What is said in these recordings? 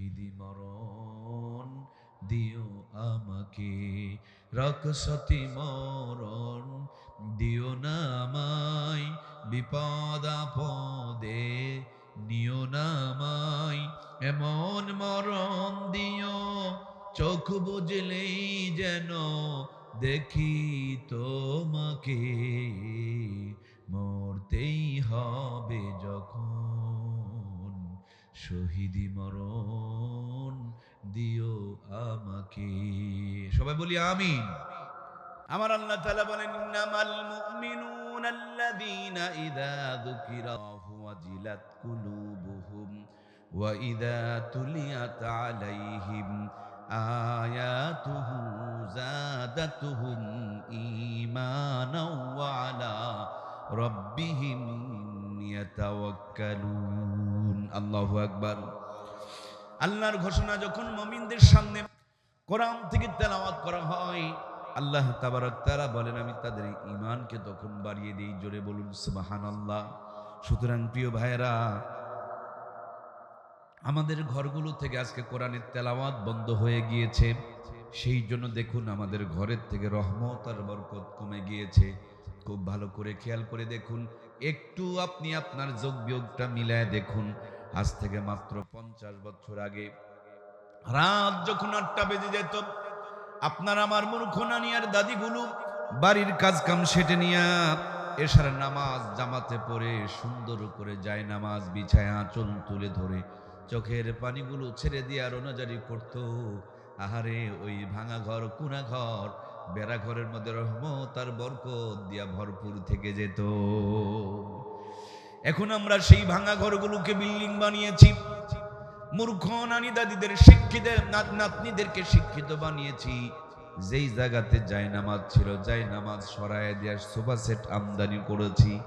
শহীদি মরণ দিও আমাকে রকসতি মরণ দিও না আমায়, বিপদ আপদে নিও না আমায়। এমন মরণ দিও, চোখ বুঝলেই যেন দেখি তোমাকে। মরতেই হবে যখন শহীদি মরণ দিও আমাকে। সবাই বলি আমিন। আমার আল্লাহ তাআলা বলেন, ইন্নামাল মুমিনুনা আল্লাযীনা ইযা যুকিরাল্লাহু ওয়াজিলাত কুলুবুহুম ওয়া ইযা তুলিয়াত আলাইহিম আয়াতুহু রাব্বিহিম আল্লাহর ঘোষণা যখন মুমিনদের সামনে কোরআন থেকে তেলাওয়াত করা হয়, আল্লাহ তাবারক তারা বলেন, আমি তাদের ইমানকে তখন বাড়িয়ে দিই। জোরে বলুন, সুবহানাল্লাহ। সুতরাং প্রিয় ভাইয়েরা, আমাদের ঘরগুলো থেকে আজকে কোরআনের তেলাওয়াত বন্ধ হয়ে গিয়েছে। সেই জন্য দেখুন, আমাদের ঘরের থেকে রহমত আর বরকত কমে গিয়েছে। খুব ভালো করে খেয়াল করে দেখুন একটু আপনি আপনার যোগ বিয়োগটা মিলায় দেখুন। আজ থেকে মাত্র পঞ্চাশ বছর আগে। রাত যখন আটটা বেজে যেত, আপনার আমার মূর্খ নানি আর দাদিগুলো বাড়ির কাজ কাম সেটে নিয়া এসার নামাজ জামাতে পড়ে, সুন্দর করে যায় নামাজ বিছায় আঁচল তুলে ধরে। চোখের পানিগুলো ছেড়ে দিয়ে আর ওনাজারি করতো। আহারে, ওই ভাঙা ঘর, কুনা ঘর বেড়া ঘরের মধ্যে রহমত আর বরকত দিয়া ভরপুর থেকে যেত। এখন আমরা সেই ভাঙা ঘরগুলোকে বিল্ডিং বানিয়েছি। মূর্খ নানি দাদিদের শিক্ষিত নাতনিদেরকে শিক্ষিত বানিয়েছি। যেই জায়গাতে যাই নামাজ ছিল, যাই নামাজ সরায় দেওয়ার সোফা সেট আমদানি করেছি।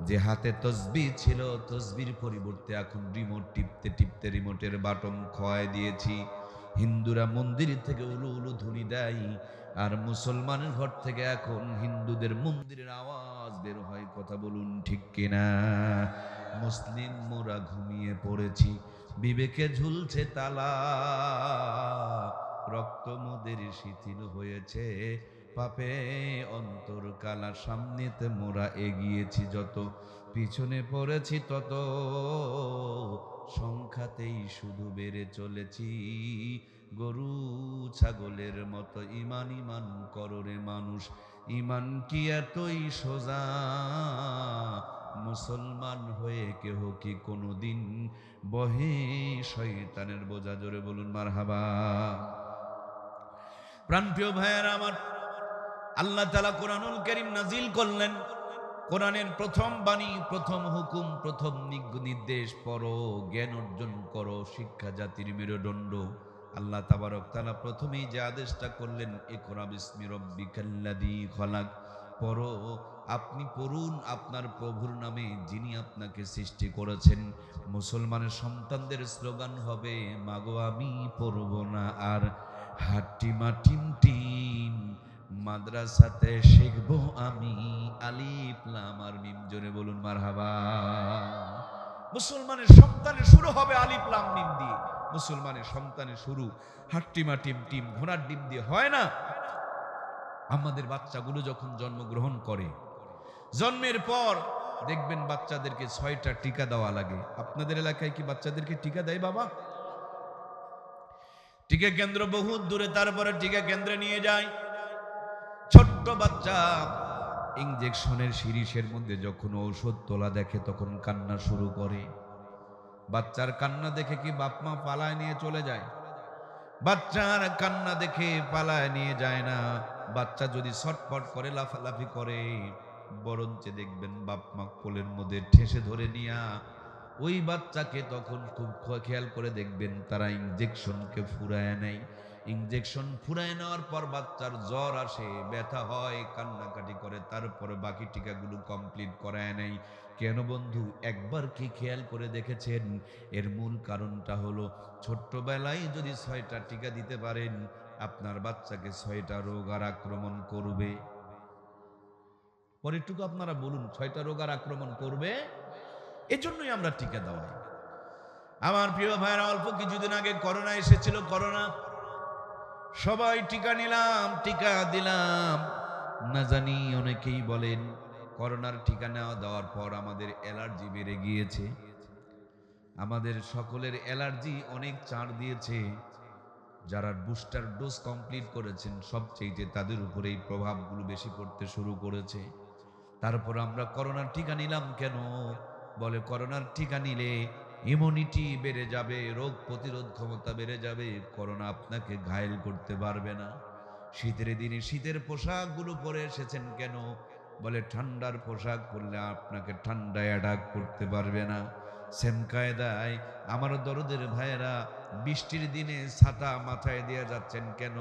যে হাতে তসবি ছিল, তসবির পরিবর্তে এখন রিমোট টিপতে টিপতে রিমোটের বাটন খোয়াই দিয়েছি। হিন্দুরা মন্দির থেকে উলু উলু ধুনি দেয়। আর মুসলমানের ঘর থেকে এখন হিন্দুদের মন্দিরের আওয়াজ বের হয়, কথা বলুন ঠিক কিনা? মুসলিম, মোরা ঘুমিয়ে পড়েছি, বিবেকে ঝুলছে তালা, রক্ত মোদের শিথিল হয়েছে, পাপে অন্তর কালা, সামনেতে মোরা এগিয়েছি, যত পিছনে পড়েছি তত সংখ্যাতেই শুধু বেড়ে চলেছি। গরু ছাগলের মতো ইমান ইমান কররে মানুষ। ইমান কি এতই সোজা? মুসলমান হয়ে কেহ কি কোনোদিন বহে? শয়তানের বোঝা জোরে বলুন মার হাবা প্রাণপ্রিয় ভাইয়ের আমার, আল্লাহ তালা কোরআনুল করিম নাজিল করলেন। কোরআনের প্রথম বাণী, প্রথম হুকুম, প্রথম নির্দেশ পড়ো, জ্ঞান অর্জন করো, শিক্ষা জাতির মেরুদণ্ড। আল্লাহ তাবারক তালা প্রথমেই যে আদেশটা করলেন রব্বিকাল্লাযী খলাক। পড়ো, আপনি পড়ুন আপনার প্রভুর নামে যিনি আপনাকে সৃষ্টি করেছেন। মুসলমানের সন্তানদের স্লোগান হবে, মাগো আমি পড়ব না আর হাট্টিমা টিম টিম, মাদ্রাসাতে শিখব আমি আলিফ লাম আর মিম। জোরে বলুন, মারহাবা। মুসলমানের সন্তানের শুরু হবে আলিফ লাম মিম দিয়ে। মুসলমানের সন্তানের শুরু। হাট্টিমা টিম টিম, ঘোড়ার ডিম দিয়ে হয় না? আমাদের বাচ্চাগুলো যখন জন্মগ্রহণ করে, জন্মের পর দেখবেন বাচ্চাদেরকে ছয়টা টিকা দেওয়া লাগে। আপনাদের এলাকায় কি বাচ্চাদেরকে টিকা দেয় বাবা? টিকা কেন্দ্র বহুত দূরে, তারপরে টিকা কেন্দ্রে নিয়ে যায়। ছোট্ট বাচ্চা ইঞ্জেকশনের শিরিষের মধ্যে যখন ঔষধ তোলা দেখে তখন কান্না শুরু করে। বাচ্চার কান্না দেখে কি বাপ মা পালায় নিয়ে চলে যায়? বাচ্চার কান্না দেখে পালায় নিয়ে যায় না। বাচ্চা যদি ছটফট করে, লাফালাফি করে, বরঞ্চে দেখবেন বাপ মা কোলের মধ্যে ঠেসে ধরে নিয়া ওই বাচ্চাকে তখন খুব খেয়াল করে দেখবেন তারা ইঞ্জেকশনকে ফুরায় নেয়। ইঞ্জেকশন ফুরায় নেওয়ার পর বাচ্চার জ্বর আসে, ব্যথা হয়, কান্নাকাটি করে, তারপরে বাকি টিকাগুলো কমপ্লিট করায় নেয়। কেন বন্ধু? একবার কি খেয়াল করে দেখেছেন? এর মূল কারণটা হলো, ছোট্টবেলায় যদি ছয়টা টিকা দিতে পারেন, আপনার বাচ্চাকে ছয়টা রোগ আর আক্রমণ করবে। পরেরটুকু আপনারা বলুন, ছয়টা রোগ আর আক্রমণ করবে? এজন্যই আমরা টিকা দেওয়াই। আমার প্রিয় ভাইরা অল্প কিছুদিন আগে করোনা এসেছিল, করোনা সবাই টিকা নিলাম, টিকা দিলাম। না জানি অনেকেই বলেন, করোনার টিকা নেওয়া দেওয়ার পর আমাদের অ্যালার্জি বেড়ে গিয়েছে। আমাদের সকলের অ্যালার্জি অনেক চার দিয়েছে। যারা বুস্টার ডোজ কমপ্লিট করেছেন, সবচেয়ে তাদের উপরে এই প্রভাবগুলো বেশি পড়তে শুরু করেছে। তারপর আমরা করোনার টিকা নিলাম কেন? বলে, করোনার টিকা নিলে ইমিউনিটি বেড়ে যাবে, রোগ প্রতিরোধ ক্ষমতা বেড়ে যাবে, করোনা আপনাকে ঘায়েল করতে পারবে না। শীতের দিনে শীতের পোশাকগুলো পরে এসেছেন কেন? বলে ঠান্ডার পোশাক পরলে আপনাকে ঠান্ডায় অ্যাটাক করতে পারবে না। সেম কায়দায় আমার দরদের ভাইয়েরা, বৃষ্টির দিনে ছাতা মাথায় দিয়ে যাচ্ছেন কেন?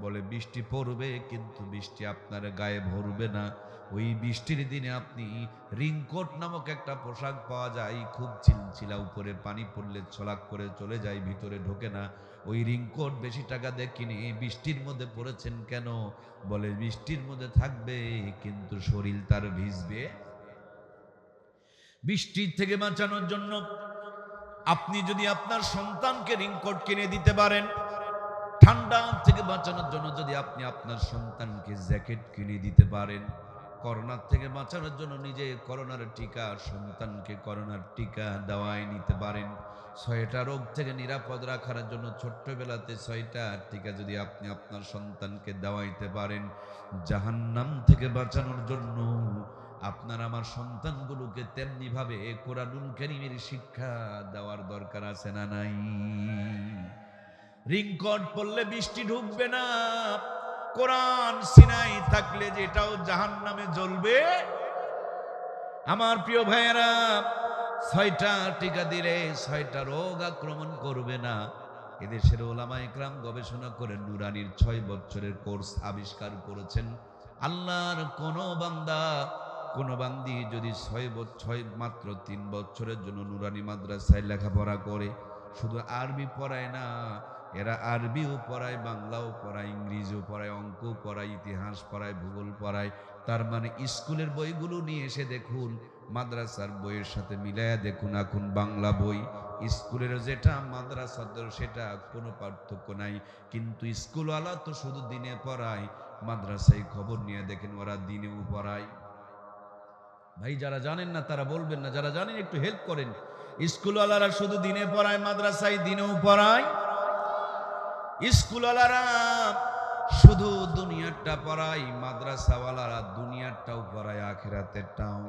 বলে বৃষ্টি পড়বে, কিন্তু বৃষ্টি আপনার গায়ে ভরবে না। ওই বৃষ্টির দিনে আপনি রিংকোট নামক একটা পোশাক পাওয়া যায়, খুব চিলচিলা উপরে পানি পড়লে ছলাক করে চলে যায়, ভিতরে ঢোকে না। ওই রিংকোট বেশি টাকা দিয়ে কিনে বৃষ্টির মধ্যে পড়েছেন কেন? বলে বৃষ্টির মধ্যে থাকবে, কিন্তু শরীর তার ভিজবে। বৃষ্টির থেকে বাঁচানোর জন্য আপনি যদি আপনার সন্তানকে রিংকোট কিনে দিতে পারেন, ঠান্ডা থেকে বাঁচানোর জন্য যদি আপনি আপনার সন্তানকে জ্যাকেট কিনে দিতে পারেন করোনার থেকে বাঁচানোর জন্য নিজে করোনার টিকা, সন্তানকে করোনার টিকা দেওয়ায় নিতে পারেন। ছয়টা রোগ থেকে নিরাপদ রাখার জন্য ছোট্টবেলাতে ছয়টা টিকা যদি আপনি আপনার সন্তানকে দেওয়াইতে পারেন। জাহান্নাম থেকে বাঁচানোর জন্য আপনার আমার সন্তানগুলোকে তেমনি ভাবে কোরআনুল করিমের শিক্ষা দেওয়ার দরকার আছে না নাই? রিংকট পড়লে বৃষ্টি ঢুকবে না। কোরআন সিনাই থাকলে যেটাও জাহান নামে জ্বলবে। আমার প্রিয় ভাইয়েরা, ছয়টা টিকা দিলে ছয়টা রোগ আক্রমণ করবে না। এদেশের ওলামা একরাম গবেষণা করে নুরানির ছয় বছরের কোর্স আবিষ্কার করেছেন। আল্লাহর কোন বান্দা, কোন বান্দি যদি ছয় বছর মাত্র তিন বছরের জন্য নুরানি মাদ্রাসায় লেখাপড়া করে, শুধু আরবি পড়ায় না এরা আরবিও পড়ায়, বাংলাও পড়ায়, ইংরেজিও পড়ায় অঙ্ক পড়ায়, ইতিহাস পড়ায়, ভূগোল পড়ায়। তার মানে স্কুলের বইগুলো নিয়ে এসে দেখুন, মাদ্রাসার বইয়ের সাথে মিলাইয়া দেখুন, এখন বাংলা বই। স্কুলের যেটা মাদ্রাসার সেটা কোনো পার্থক্য নাই। কিন্তু স্কুলওয়ালা তো শুধু দিনে পড়ায়, মাদ্রাসায় খবর নিয়ে দেখেন, ওরা দিনেও পড়ায়। ভাই, যারা জানেন না, তারা বলবেন না। যারা জানেন, একটু হেল্প করেন। স্কুলওয়ালারা শুধু দিনে পড়ায়, মাদ্রাসায় দিনেও পড়ায়। স্কুলওয়ালারা, শুধু দুনিয়ারটা পড়ায়, মাদ্রাসাওয়ালারা দুনিয়ারটাও পড়ায়, আখেরাতেরটাও।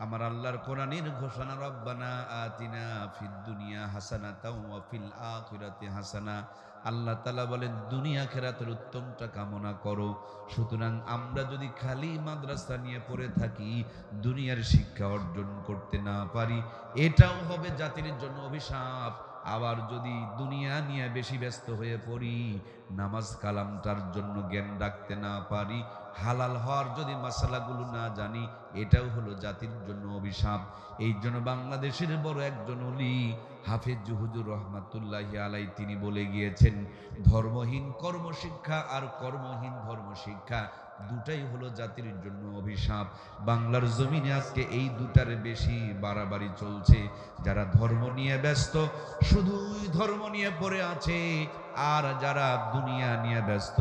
আমার আল্লাহর কোরআনের ঘোষণা, রব্বানা আতিনা ফিদ দুনিয়া হাসানা তাও ফিল আখিরাতি হাসানা। আল্লাহ তালা বলেন, দুনিয়া খেরাতের উত্তমটা কামনা করো। সুতরাং আমরা যদি খালি মাদ্রাসা নিয়ে পড়ে থাকি, দুনিয়ার শিক্ষা অর্জন করতে না পারি, এটাও হবে জাতির জন্য অভিশাপ। আবার যদি দুনিয়া নিয়ে বেশি ব্যস্ত হয়ে পড়ি, নামাজ কালামটার জন্য জ্ঞান রাখতে না পারি, হালাল হওয়ার যদি মশালাগুলো না জানি, এটাও হলো জাতির জন্য অভিশাপ। এই জন্য বাংলাদেশের বড় একজন অলি হাফেজ জুহুজুর রহমাতুল্লাহ আলাই তিনি বলে গিয়েছেন, ধর্মহীন কর্মশিক্ষা আর কর্মহীন ধর্মশিক্ষা দুটাই হলো জাতির জন্য অভিশাপ। বাংলার জমিনে আজকে এই দুটার বেশি বাড়াবাড়ি চলছে। যারা ধর্ম নিয়ে ব্যস্ত, শুধুই ধর্ম নিয়ে পড়ে আছে। আর যারা দুনিয়া নিয়ে ব্যস্ত,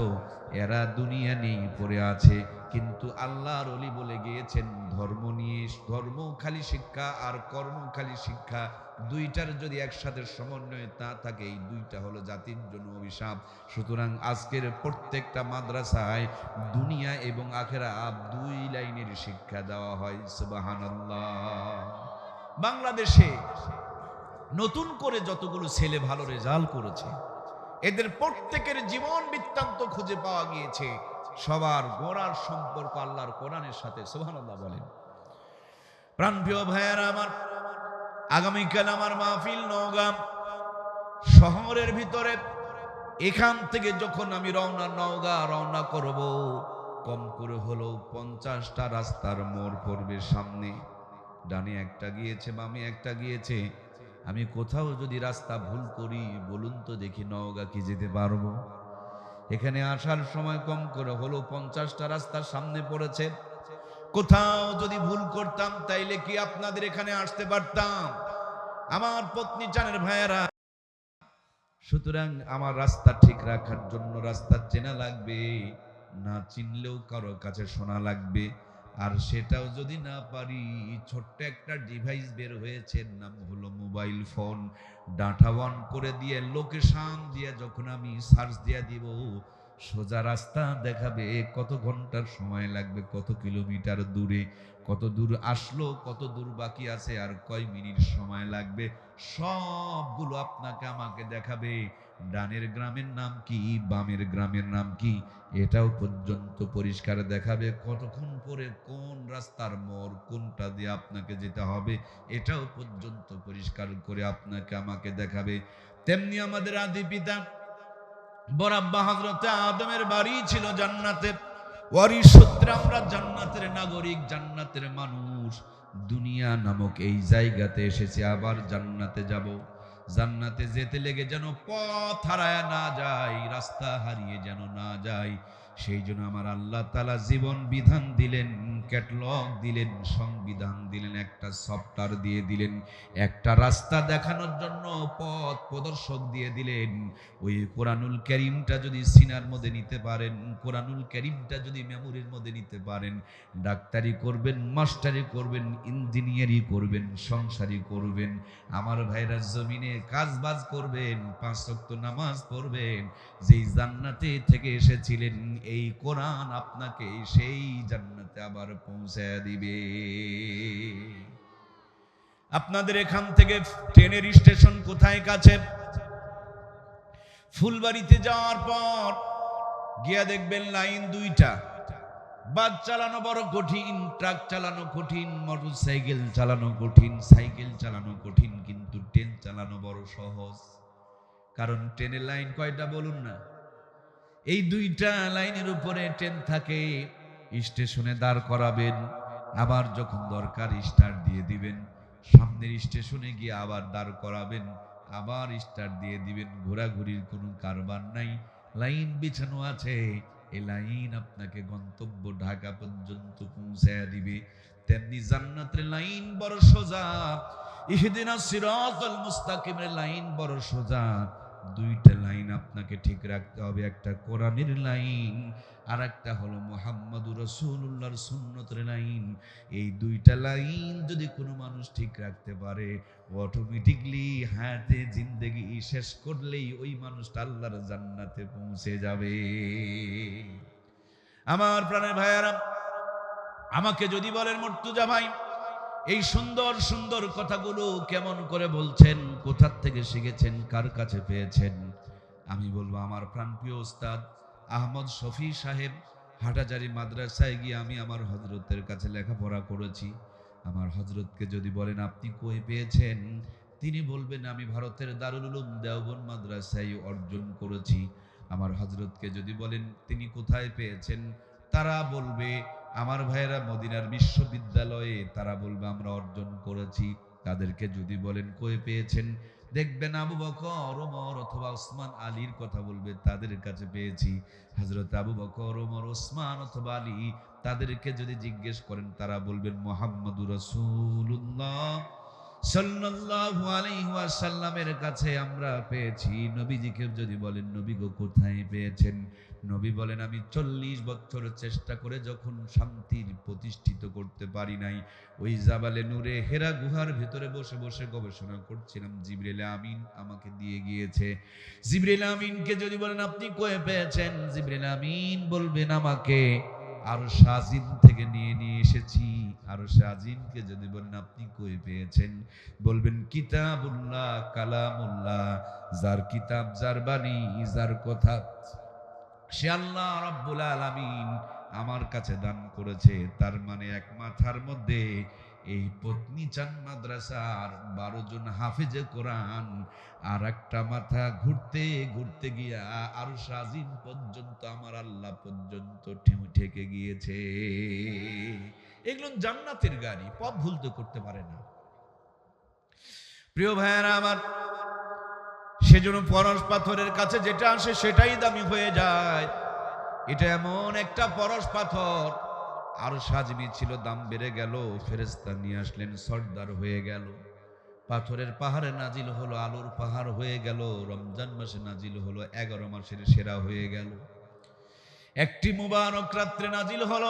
এরা দুনিয়া নিয়েই পড়ে আছে। কিন্তু আল্লাহর অলি বলে গিয়েছেন, ধর্ম নিয়ে, ধর্ম খালি শিক্ষা আর কর্ম খালি শিক্ষা দুইটার যদি একসাথে সমন্বয় না থাকে, এই দুইটা হলো জাতির জন্য অভিশাপ। সুতরাং আজকের প্রত্যেকটা মাদ্রাসায় দুনিয়া এবং আখেরা দুই লাইনের শিক্ষা দেওয়া হয়, সুবাহানাল্লাহ। বাংলাদেশে নতুন করে যতগুলো ছেলে ভালো রেজাল্ট করেছে, এদের প্রত্যেকের জীবন বৃত্তান্ত খুঁজে পাওয়া গিয়েছে। সবার গোড়ার সম্পর্ক আল্লাহর কোরআনের সাথে, সুবহানাল্লাহ বলেন। প্রাণপ্রিয় ভাইয়ারা, আমার আগামীকাল আমার মাহফিল নওগাম শহরের ভিতরে, এখান থেকে যখন আমি রওনা, নওগা রওনা করব, কম করে হলেও পঞ্চাশটা রাস্তার মোড় পড়বে সামনে। ডানে একটা গিয়েছে, বামে একটা গিয়েছে। আমি কোথাও যদি রাস্তা ভুল করি, বলুন তো দেখি নওগা কি যেতে পারব। এখানে আসার সময় কম করে হলো পঞ্চাশটা রাস্তার সামনে পড়েছে। কোথাও যদি ভুল করতাম, তাইলে কি আপনাদের এখানে আসতে পারতাম? আমার পত্নী চানের ভাইয়েরা, সুতরাং আমার রাস্তা ঠিক রাখার জন্য রাস্তা চেনা লাগবে, না চিনলেও কারও কাছে শোনা লাগবে। আর সেটাও যদি না পারি, ছোট্ট একটা ডিভাইস বের হয়েছে, নাম হলো মোবাইল ফোন ডাটা অন করে দিয়ে লোকেশন দিয়ে যখন আমি সার্চ দিয়ে দিব সোজা রাস্তা দেখাবে, কত ঘণ্টার সময় লাগবে, কত কিলোমিটার দূরে, কত দূর আসলো, কত দূর বাকি আছে, আর কয় মিনিট সময় লাগবে? সবগুলো আপনাকে আমাকে দেখাবে। ডানের গ্রামের নাম কি, বামের গ্রামের নাম কি, এটাও পর্যন্ত পরিষ্কার দেখাবে। কতক্ষণ পরে কোন রাস্তার মোড়, কোনটা দিয়ে আপনাকে যেতে হবে, এটাও পর্যন্ত পরিষ্কার করে আপনাকে আমাকে দেখাবে। তেমনি আমাদের আদি পিতা বরাব্বা হজরতে আদমের বাড়ি ছিল জান্নাতে। ওয়ারি সূত্রে আমরা জান্নাতের নাগরিক, জান্নাতের মানুষ। দুনিয়া নামক এই জায়গাতে এসেছে, আবার জান্নাতে যাব। জান্নাতে যেতে লেগে যেন পথ হারায় না যায়, রাস্তা হারিয়ে যেন না যায়। সেই জন্য আমার আল্লাহ তালা জীবন বিধান দিলেন ক্যাটলগ দিলেন, সংবিধান দিলেন, একটা সফটওয়্যার দিয়ে দিলেন, একটা রাস্তা দেখানোর জন্য পথ প্রদর্শক দিয়ে দিলেন। ওই কোরআনুল করিমটা যদি সিনার মধ্যে নিতে পারেন, কোরআনুল করিমটা যদি মেমোরির মধ্যে নিতে পারেন, ডাক্তারি করবেন, মাস্টারি করবেন, ইঞ্জিনিয়ারি করবেন, সংসারী করবেন, আমার ভাইরা জমিনে কাজ বাজ করবেন, পাঁচ শক্ত নামাজ পড়বেন, যেই জান্নাতে থেকে এসেছিলেন, এই কোরআন আপনাকে সেই জান্নাতে আবার পৌঁছে দিবে। আপনাদের এখান থেকে ট্রেনের স্টেশন কোথায় কাছে? ফুলবাড়িতে যাওয়ার পর গিয়া দেখবেন লাইন দুইটা। বাস চালানো বড় কঠিন, ট্রাক চালানো কঠিন মোটর সাইকেল চালানো কঠিন, সাইকেল চালানো কঠিন, কিন্তু ট্রেন চালানো বড় সহজ। কারণ ট্রেনের লাইন কয়টা বলুন না? এই দুইটা লাইনের উপরে ট্রেন থাকে স্টেশনে দাঁড় করাবেন। আবার যখন দরকার স্টার্ট দিয়ে দিবেন। সামনের স্টেশনে গিয়ে আবার দাঁড় করাবেন। আবার স্টার্ট দিয়ে দিবেন। ঘোরাঘুরির কোনো কারবার নাই। লাইন বিছানো আছে। এ লাইন আপনাকে গন্তব্য ঢাকা পর্যন্ত পৌঁছায় দিবে। তেমনি জান্নাতের লাইন বড় সোজা। ইহদিনা সিরাতাল মুস্তাকিমের লাইন বড় সোজা। দুইটা লাইন আপনাকে ঠিক রাখতে হবে। একটা কোরআনের লাইন আর একটা হলো মোহাম্মদুর রসুল্লাহর সুন্নতের লাইন। এই দুইটা লাইন যদি কোনো মানুষ ঠিক রাখতে পারে অটোমেটিকলি হায়াতে জিন্দেগি শেষ করলেই ওই মানুষটা আল্লাহর জান্নাতে পৌঁছে যাবে। আমার প্রাণের ভাইয়ারা, আমাকে যদি বলেন মর্তুজা ভাই, এই সুন্দর সুন্দর কথাগুলো কেমন করে বলছেন? কোথার থেকে শিখেছেন? কার কাছে পেয়েছেন? আমি বলব আমার প্রাণপ্রিয় ওস্তাদ আহমদ শফি সাহেব, হাটাজারি মাদ্রাসায় গিয়ে আমি আমার হজরতের কাছে লেখাপড়া করেছি। আমার হজরতকে যদি বলেন, আপনি কই পেয়েছেন? তিনি বলবেন, আমি ভারতের দারুল উলুম দেওবন মাদ্রাসায় অর্জন করেছি। আমার হজরতকে যদি বলেন, তিনি কোথায় পেয়েছেন? তারা বলবে, আমার ভাইয়েরা মদিনার বিশ্ববিদ্যালয়ে। তারা বলবে, আমরা অর্জন করেছি। তাদেরকে যদি বলেন, কই পেয়েছেন? দেখবেন আবু বকর, ওমর অথবা ওসমান আলীর কথা বলবে, তাদের কাছে পেয়েছি। হজরত আবু বকর, ওমর, ওসমান অথবা আলী তাদেরকে যদি জিজ্ঞেস করেন, তারা বলবেন, মোহাম্মদুর রসুল্লাহ সাল্লাল্লাহু আলাইহি কাছে আমরা পেয়েছি। নবীজিকে যদি বলেন, নবী গো, কোথায় পেয়েছেন? নবী বলেন, আমি চল্লিশ বছর চেষ্টা করে যখন শান্তির প্রতিষ্ঠিত করতে পারি নাই, ওই জাবালে নূরে হেরা গুহার ভেতরে বসে বসে গবেষণা করছিলাম। জিবরিল আমিন আমাকে দিয়ে গিয়েছে। জিবরিল আমিনকে যদি বলেন, আপনি কয়ে পেয়েছেন? জিবরিল আমিন বলবেন, আমাকে আরও সাজিন থেকে নিয়ে নিয়ে এসেছি। আরও সাজিনকে যদি বলেন, আপনি কই পেয়েছেন? বলবেন, কিতাবুল্লাহ, কালামুল্লাহ, যার কিতাব, যার বাণী, যার কথা। সে আল্লাহ রাব্বুল আলামিন আমার কাছে দান করেছে। তার মানে এক মাথার মধ্যে এই পত্নী চান মাদ্রাসার বারো জন হাফেজে কোরআন, আর একটা মাথা ঘুরতে ঘুরতে গিয়া আর সাজিন পর্যন্ত, আমার আল্লাহ পর্যন্ত ঠেউ ঠেকে গিয়েছে। এগুলো জান্নাতের গাড়ি, পথ ভুলতে করতে পারে না। প্রিয় ভাইয়ারা আমার, সেজন্য পরশ পাথরের কাছে যেটা আসে সেটাই দামি হয়ে যায়। এটা এমন একটা পরশ পাথর। আরও সাজমি ছিল, দাম বেড়ে গেল ফেরেস্তা নিয়ে আসলেন, সর্দার হয়ে গেল। পাথরের পাহাড়ে নাজিল হলো, আলোর পাহাড় হয়ে গেল। রমজান মাসে নাজিল হলো, এগারো মাসের সেরা হয়ে গেল। একটি মুবারক রাত্রে নাজিল হলো,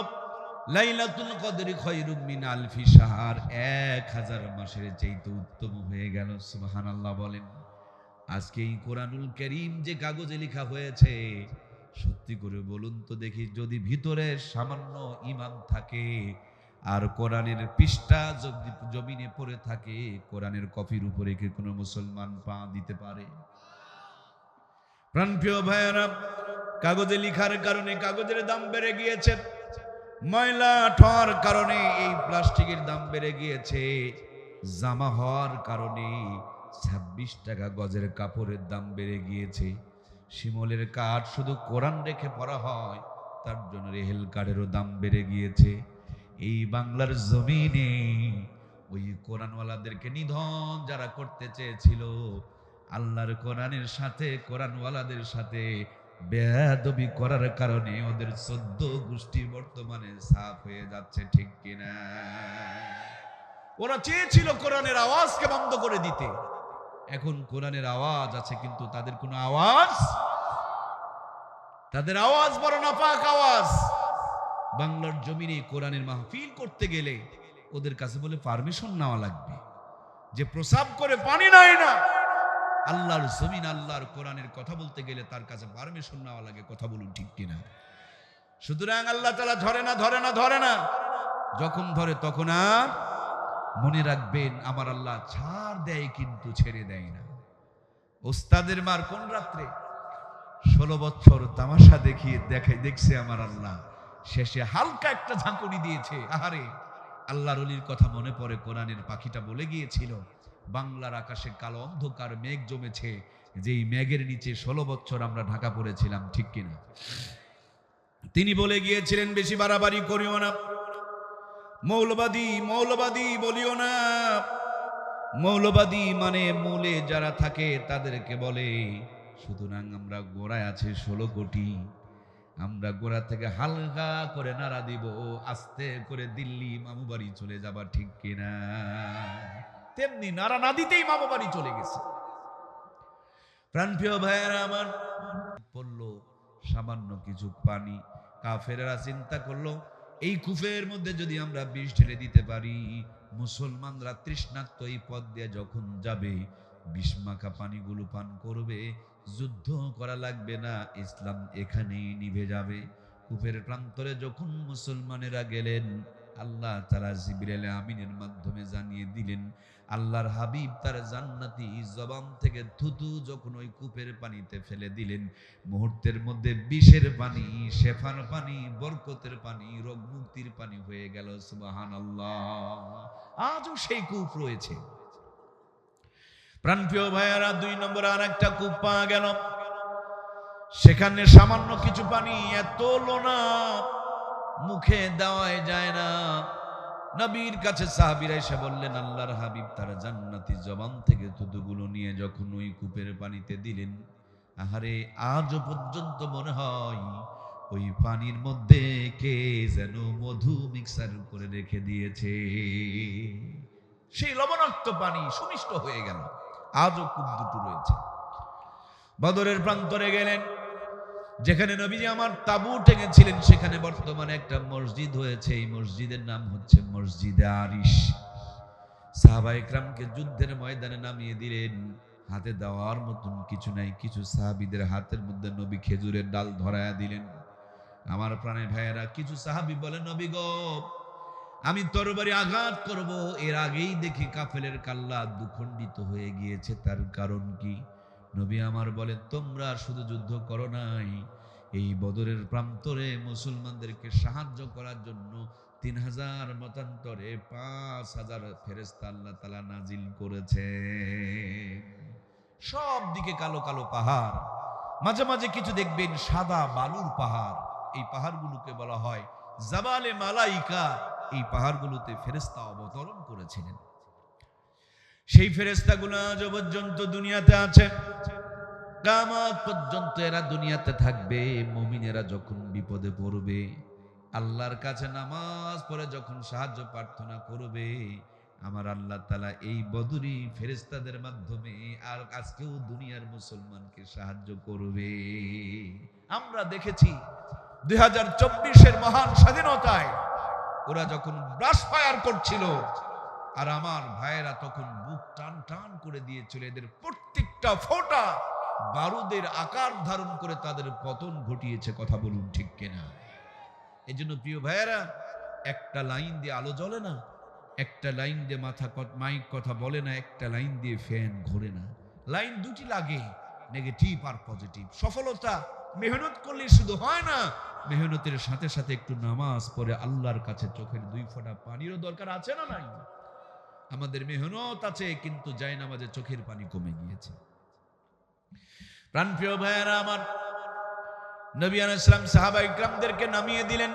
লাইলাতুল কদরি খয়রুম মিন আলফি শাহর। এক হাজার মাসের চাইতে উত্তম হয়ে গেল, সুবহানাল্লাহ বলেন। আজকে এই কোরআনুল করিম যে কাগজে লেখা হয়েছে সত্যি করে বলুন তো দেখি, যদি ভিতরে সামান্য ইমান থাকে আর কোরআনের পৃষ্ঠা জমিনে পড়ে থাকে, কোরআনের কপির উপরে কি কোনো মুসলমান পা দিতে পারে? প্রাণপ্রিয় ভাইয়েরা, কাগজে লিখার কারণে কাগজের দাম বেড়ে গিয়েছে, ময়লা ঠোয়ার কারণে এই প্লাস্টিকের দাম বেড়ে গিয়েছে, জামা হওয়ার কারণে ছাব্বিশ টাকা গজের কাপড়ের দাম বেড়ে গিয়েছে। শিমলের কাঠ শুধু কোরআন রেখে পড়া হয়, তার জন্য রেহেল কাঠেরও দাম বেড়ে গিয়েছে। এই বাংলার জমিনে ওই কোরআনওয়ালাদেরকে নিধন যারা করতে চেয়েছিল, আল্লাহর কোরআনের সাথে, কোরআনওয়ালাদের সাথে বেদবি করার কারণে ওদের চোদ্দ গোষ্ঠী বর্তমানে সাফ হয়ে যাচ্ছে, ঠিক কিনা? ওরা চেয়েছিল কোরআনের আওয়াজকে বন্ধ করে দিতে। এখন কোরআনের আওয়াজ আছে, কিন্তু তাদের কোনো আওয়াজ? তাদের আওয়াজ বড় নাপাক আওয়াজ। বাংলার জমিনে কোরআনের মাহফিল করতে গেলে ওদের কাছে বলে পারমিশন নেওয়া লাগবে। যে প্রসাব করে পানি নাই না। আল্লাহর জমিন, আল্লাহর কোরআনের কথা বলতে গেলে তার কাছে পারমিশন নেওয়া লাগে, কথা বলুন ঠিক কিনা? সুতরাং আল্লাহ তালা ধরে না ধরে না ধরে না। যখন ধরে তখন আর মনে রাখবেন, আমার আল্লাহ ছাড় দেয় কিন্তু ছেড়ে দেয় না। ওস্তাদের মার কোন রাত্রে? ষোলো বছর তামাশা দেখিয়ে দেখে দেখছে আমার আল্লাহ। শেষে হালকা একটা ঝাঁকুনি দিয়েছে, আহারে! আল্লাহ রলির কথা মনে পড়ে, কোরআনের পাখিটা বলে গিয়েছিল, বাংলার আকাশে কালো অন্ধকার মেঘ জমেছে, যেই মেঘের নিচে ষোলো বছর আমরা ঢাকা পড়েছিলাম, ঠিক কিনা? তিনি বলে গিয়েছিলেন, বেশি বাড়াবাড়ি করিও না। মৌলবাদী মৌলবাদী বলিও না। মৌলবাদী মানে মূলে যারা থাকে তাদেরকে বলে, সুতরাং আমরা গোড়ায় আছে ষোলো কোটি। আমরা গোড়া থেকে হালকা করে নাড়া দিব, আস্তে করে দিল্লি মামু বাড়ি চলে যাবার ঠিক কিনা? তেমনি নাড়া না দিতেই মামু বাড়ি চলে গেছে। প্রাণপ্রিয় ভাইয়েরা আমার, পড়ল সামান্য কিছু পানি। কাফেরা চিন্তা করল এই কুফের মধ্যে যদি আমরা বিষ ঢেলে দিতে পারি, মুসলমানরা তৃষ্ণাত্ম এই পথ দিয়ে যখন যাবে বিষমাখা পানিগুলো পান করবে, যুদ্ধ করা লাগবে না, ইসলাম এখানেই নিভে যাবে। কুফের প্রান্তরে যখন মুসলমানেরা গেলেন, আল্লাহ তারা জিবিরালে আমিনের মাধ্যমে জানিয়ে দিলেন আল্লাহর হাবিব তার জান্নাতি জবান থেকে থুতু যখন ওই কূপের পানিতে ফেলে দিলেন, মুহূর্তের মধ্যে বিষের পানি শেফার পানি, বরকতের পানি রোগ মুক্তির পানি হয়ে গেল সুবাহান আজও সেই কূপ রয়েছে। প্রাণপ্রিয় ভাইয়ারা, দুই নম্বর আর একটা কূপ পাওয়া গেল। সেখানে সামান্য কিছু পানি এত লোনা মুখে দেওয়াই যায় না। নবীর কাছে সাহাবিরা এসে বললেন, আল্লাহর হাবিব তার জান্নাতি জবান থেকে থুতুগুলো নিয়ে যখন ওই কূপের পানিতে দিলেন, আহারে, আজও পর্যন্ত মনে হয় ওই পানির মধ্যে কে যেন মধু মিক্সার করে রেখে দিয়েছে। সেই লবণাক্ত পানি সুমিষ্ট হয়ে গেল, আজও কূপ দুটো রয়েছে। বদরের প্রান্তরে গেলেন যেখানে নবীজি আমার তাবু টেঙেছিলেন সেখানে বর্তমানে একটা মসজিদ হয়েছে। এই মসজিদের নাম হচ্ছে মসজিদে আরিশ। সাহাবা ইকরামকে যুদ্ধের ময়দানে নামিয়ে দিলেন। হাতে দেওয়ার মতন কিছু নাই, কিছু সাহাবিদের হাতের মধ্যে নবী খেজুরের ডাল ধরায়া দিলেন। আমার প্রাণের ভাইয়েরা, কিছু সাহাবি বলে, নবী গো, আমি তরবারি আঘাত করব। এর আগেই দেখি কাফেলের কাল্লা দুখণ্ডিত হয়ে গিয়েছে। তার কারণ কি? নবী আমার বলেন, তোমরা শুধু যুদ্ধ করো নাই। এই বদরের প্রান্তরে মুসলমানদেরকে সাহায্য করার জন্য তিন হাজার মতান্তরে পাঁচ হাজার ফেরেস্তা আল্লাহ তালা নাজিল করেছে সব দিকে কালো কালো পাহাড়, মাঝে মাঝে কিছু দেখবেন সাদা বালুর পাহাড়। এই পাহাড়গুলোকে বলা হয় জাবালে মালাইকা। এই পাহাড়গুলোতে ফেরেস্তা অবতরণ করেছিলেন। সেই ফেরেস্তাগুলো আজও পর্যন্ত দুনিয়াতে আছে। কামাত পর্যন্ত এরা দুনিয়াতে থাকবে, মমিনেরা যখন বিপদে পড়বে, আল্লাহর কাছে নামাজ পড়ে যখন সাহায্য প্রার্থনা করবে, আমার আল্লাহ তালা এই বদরি ফেরেস্তাদের মাধ্যমে আর আজকেও দুনিয়ার মুসলমানকে সাহায্য করবে। আমরা দেখেছি দুই হাজার চব্বিশের মহান স্বাধীনতায় ওরা যখন ব্রাশ ফায়ার করছিল আর আমার ভাইয়েরা তখন বুক টান টান করে দিয়েছিল এদের প্রত্যেকটা ফোঁটা। বারুদের আকার ধারণ করে তাদের পতন ঘটিয়েছে, কথা বলুন ঠিক কিনা? এই জন্য প্রিয় ভাইয়েরা, একটা লাইন দিয়ে আলো জ্বলে না, একটা লাইন দিয়ে মাথা মাইক কথা বলে না, একটা লাইন দিয়ে ফ্যান ঘোরে না। লাইন দুটি লাগে, নেগেটিভ আর পজিটিভ। সফলতা মেহনত করলে শুধু হয় না, মেহনতের সাথে সাথে একটু নামাজ পড়ে আল্লাহর কাছে চোখের দুই ফোঁটা পানিরও দরকার আছে না নাই? আমাদের মেহনত আছে, কিন্তু যায় নামাজে চোখের পানি কমে গিয়েছে। প্রাণপ্রিয় ভাইয়েরা আমার, নবী ইসলাম সাহাবা ইকরামদেরকে নামিয়ে দিলেন।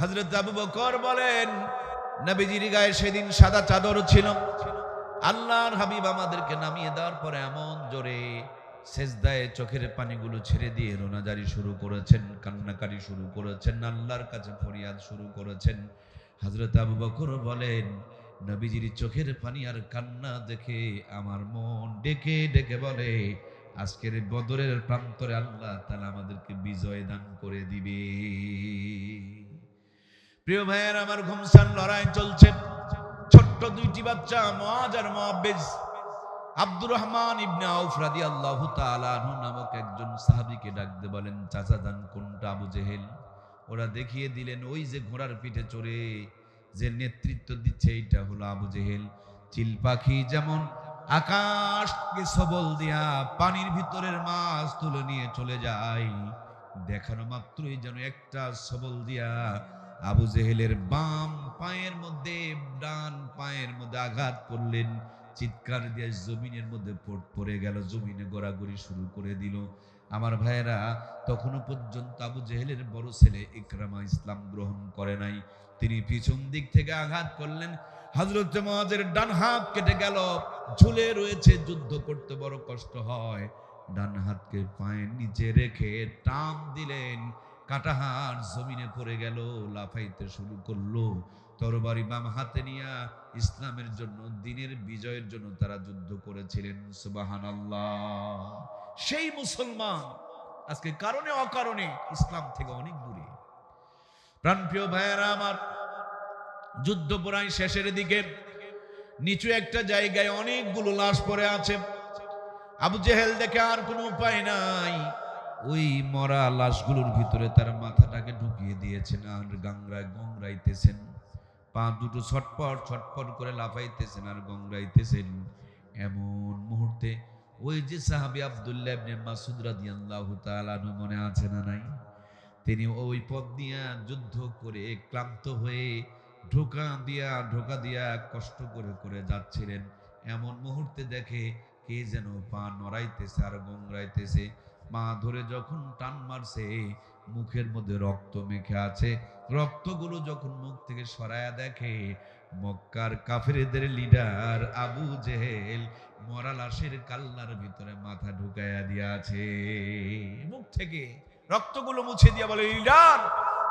হজরত আবু বকর বলেন, নবীজির গায়ে সেদিন সাদা চাদর ছিল। আল্লাহর হাবিব আমাদেরকে নামিয়ে দেওয়ার পরে এমন জোরে সেজদায় চোখের পানিগুলো ছেড়ে দিয়ে রোনাজারি শুরু করেছেন কান্নাকারি শুরু করেছেন, আল্লাহর কাছে ফরিয়াদ শুরু করেছেন। হজরত আবু বকর বলেন নবীজির চোখের পানি আর কান্না দেখে আমার মন ডেকে ডেকে বলে, আজকের বদরের প্রান্তরে আল্লাহ তালা আমাদেরকে বিজয় দান করে দিবে। প্রিয় ভাইয়ের, আমার ঘুমসান লড়াই চলছে। ছোট্ট দুইটি বাচ্চা, মহাজ আর মহাবেজ আব্দুর রহমান ইবনে আউফ রাদিয়াল্লাহু তাআলা আনহু নামক একজন সাহাবিকে ডাকতে বলেন, চাচা দান কোনটা আবু জেহেল? ওরা দেখিয়ে দিলেন, ওই যে ঘোড়ার পিঠে চড়ে যে নেতৃত্ব দিচ্ছে, এইটা হলো আবু জেহেল। চিল পাখি যেমন আকাশকে সবল দিয়া পানির ভিতরের মাছ তুলে নিয়ে চলে যায়, দেখানো মাত্রই যেন একটা সবল দিয়া আবু জেহেলের বাম পায়ের মধ্যে, ডান পায়ের মধ্যে আঘাত করলেন। চিৎকার দিয়ে জমিনের মধ্যে পড়- গেল, জমিনে গড়াগড়ি শুরু করে দিল। আমার ভাইয়েরা, তখনও পর্যন্ত আবু জেহেলের বড় ছেলে ইকরামা ইসলাম গ্রহণ করে নাই। তিনি পিছন দিক থেকে আঘাত করলেন। হজরত মহাজের ডান হাত কেটে গেল। ঝুলে রয়েছে, যুদ্ধ করতে বড় কষ্ট হয়। ডান হাতকে পায়ের নিচে রেখে টান দিলেন। কাটা হাত জমিনে পড়ে গেল, লাফাইতে শুরু করল। তরবারি বাম হাতে নিয়া ইসলামের জন্য, দিনের বিজয়ের জন্য তারা যুদ্ধ করেছিলেন। সুবাহান সেই মুসলমান, আজকে কারণে অকারণে ইসলাম থেকে অনেক দূরে। প্রাণপ্রিয় ভাইয়েরা আমার, যুদ্ধ প্রায় শেষের দিকে। নিচু একটা জায়গায় অনেকগুলো লাশ পড়ে আছে। আবু জেহেল দেখে আর কোনো উপায় নাই। ওই মরা লাশগুলোর ভিতরে তার মাথাটাকে ঢুকিয়ে দিয়েছেন আর গাংরায় গংরাইতেছেন। পা দুটো ছটপট ছটপট করে লাফাইতেছেন আর গংরাইতেছেন এমন মুহূর্তে ওই যে সাহাবি আব্দুল্লাহ ইবনে মাসুদ মনে আছে না নাই? তিনি ওই পথ দিয়া যুদ্ধ করে ক্লান্ত হয়ে ঢোকা দিয়া ঢোকা দিয়া কষ্ট করে করে যাচ্ছিলেন। এমন মুহূর্তে দেখে কে যেন পা নড়াইতেছে আর গংরাইতেছে মা ধরে যখন টান মারছে মুখের মধ্যে রক্ত মেখে আছে। রক্তগুলো যখন মুখ থেকে সরায়া দেখে, মক্কার কাফেরদের লিডার আবু জেহেল মরা লাশের কাল্লার ভিতরে মাথা ঢুকাইয়া দিয়াছে। মুখ থেকে রক্তগুলো মুছে দিয়া বলে, লিডার,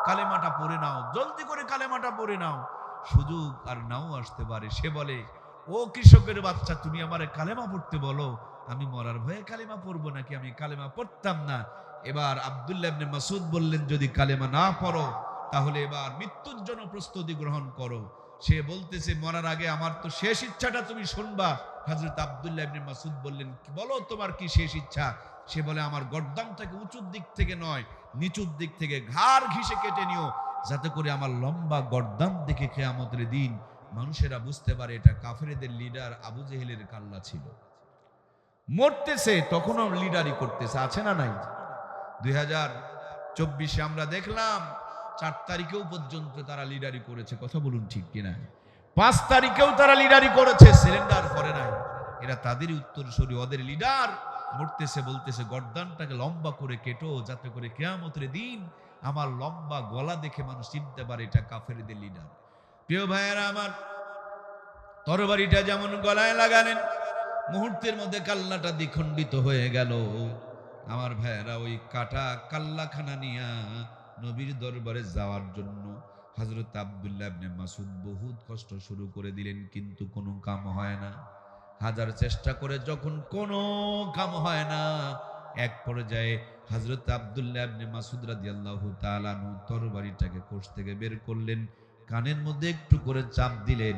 কালেমাটা পড়ে নাও, জলদি করে কালেমাটা পড়ে নাও। সুযোগ আর নাও আসতে পারে। সে বলে ও কৃষকের বাচ্চা, তুমি আমার কালেমা পড়তে বলো। আমি মরার ভয়ে কালেমা পড়ব নাকি? আমি কালেমা পড়তাম না। এবার আব্দুল্লাহ মাসুদ বললেন, যদি কালেমা না পড়ো, তাহলে এবার মৃত্যুর জন্য প্রস্তুতি গ্রহণ করো। সে বলতেছে, মরার আগে আমার তো শেষ ইচ্ছাটা তুমি শুনবা। হযরত আব্দুল্লাহ ইবনে মাসুদ বললেন "কি- বলো তোমার কি শেষ ইচ্ছা? সে বলে, আমার গর্দানটাকে উঁচুর দিক থেকে নয়, নিচুর দিক থেকে ঘাড় ঘিসে কেটে নিও, যাতে করে আমার লম্বা গর্দান দেখে কেয়ামতের দিন মানুষেরা বুঝতে পারে এটা কাফেরদের লিডার আবু জেহেলের কাল্লা ছিল। মরতেছে, তখনও লিডারি করতেছে, আছে না নাই? দুই হাজার চব্বিশে আমরা দেখলাম, চার তারিখেও পর্যন্ত তারা লিডারি করেছে, কথা বলুন ঠিক কিনা? পাঁচ তারিখেও তারা লিডারি করেছে সিলিন্ডার করে নাই। এরা তাদেরই উত্তরসূরি, ওদের লিডার মরতেছে, বলতেছে, গর্দানটাকে লম্বা করে কেটো, যাতে করে কেয়ামতের দিন আমার লম্বা গলা দেখে মানুষ চিনতে পারে এটা কাফেরদের লিডার প্রিয় ভাইয়েরা আমার, তরবারিটা যেমন গলায় লাগালেন, মুহূর্তের মধ্যে কাল্লাটা দ্বিখণ্ডিত হয়ে গেল। আমার ভাইয়েরা, ওই কাটা কাল্লাখানা নিয়া নবীর দরবারে যাওয়ার জন্য হজরত আবদুল্লাহ ইবনে মাসুদ বহুত কষ্ট শুরু করে দিলেন, কিন্তু কোনো কাম হয় না। হাজার চেষ্টা করে যখন কোনো কাম হয় না, এক পর্যায়ে হজরত আবদুল্লাহ ইবনে মাসুদ রাদিয়াল্লাহু তাআলা নু তরবারিটাকে কোষ থেকে বের করলেন। কানের মধ্যে একটু করে চাপ দিলেন,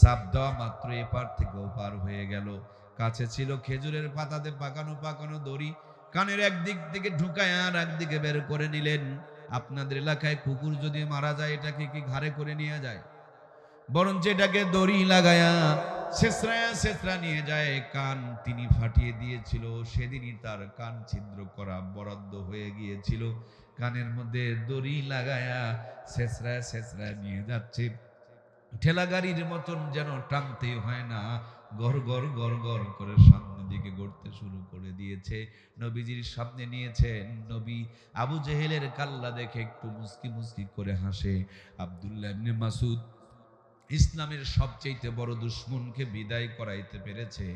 চাপ দেওয়া মাত্র এপার থেকে ওপার হয়ে গেল। কাছে ছিল খেজুরের পাতাতে পাকানো পাকানো দড়ি। কানের একদিক থেকে ঢুকায় আর একদিকে বের করে নিলেন। আপনাদের এলাকায় কুকুর যদি মারা যায়, এটাকে কি ঘাড়ে করে নিয়ে যায়? বরঞ্চ এটাকে দড়ি লাগায়া শেষরায়া শেষরা নিয়ে যায়। কান তিনি ফাটিয়ে দিয়েছিল, সেদিনই তার কান ছিদ্র করা বরাদ্দ হয়ে গিয়েছিল। কানের মধ্যে দড়ি লাগায়া শেষরা শেষরা নিয়ে যাচ্ছে। ঠেলা গাড়ির মতন যেন টানতে হয় না গর গর গর গর করে সামনের দিকে গড়তে শুরু করে দিয়েছে। নবীজির সামনে নিয়েছেন নবী। আবু জেহেলের কাল্লা দেখে একটু মুস্কি মুস্কি করে হাসে। আবদুল্লাহ মাসুদ ইসলামের সবচেয়ে বড় দুশ্মনকে বিদায় করাইতে পেরেছে,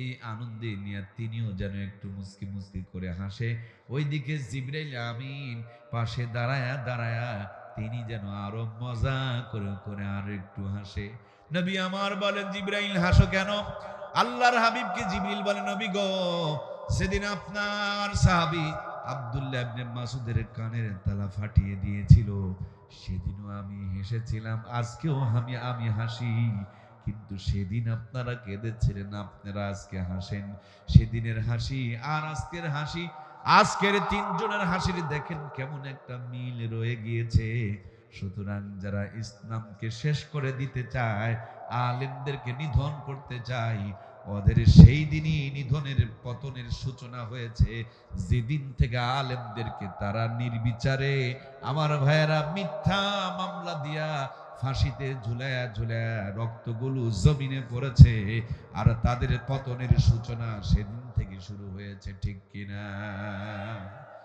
এই আনন্দে নিয়ে তিনিও যেন একটু মুস্কি মুস্কি করে হাসে। ওইদিকে জিব্রাইল আমিন পাশে দাঁড়ায়া দাঁড়ায়া তিনি যেন আরও মজা করে করে আর একটু হাসে। নবী আমার বলেন, জিব্রাইল, হাসো কেন? আল্লাহর হাবিবকে জিবরিল বলে, নবী গো, সেদিন আপনার সাহাবী আব্দুল্লাহ ইবনে মাসুদের কানের তালা ফাটিয়ে দিয়েছিল। সেদিনও আমি হেসেছিলাম, আজকেও আমি আমি হাসি। কিন্তু সেদিন আপনারা কেঁদেছিলেন, আপনারা আজকে হাসেন। সেদিনের হাসি আর আজকের হাসি, আজকের তিনজনের হাসির দেখেন কেমন একটা মিল রয়ে গিয়েছে। সুতরাং যারা ইসলামকে শেষ করে দিতে চায়, আলেমদেরকে নিধন করতে চায় ওদের সেই দিনই নিধনের পতনের সূচনা হয়েছে। যেদিন থেকে আলেমদেরকে তারা নির্বিচারে আমার ভাইয়েরা মিথ্যা মামলা দিয়া ফাঁসিতে ঝুলায়া ঝুলায়া রক্তগুলো জমিনে পড়েছে আর তাদের পতনের সূচনা সেদিন থেকে শুরু হয়েছে, ঠিক কিনা?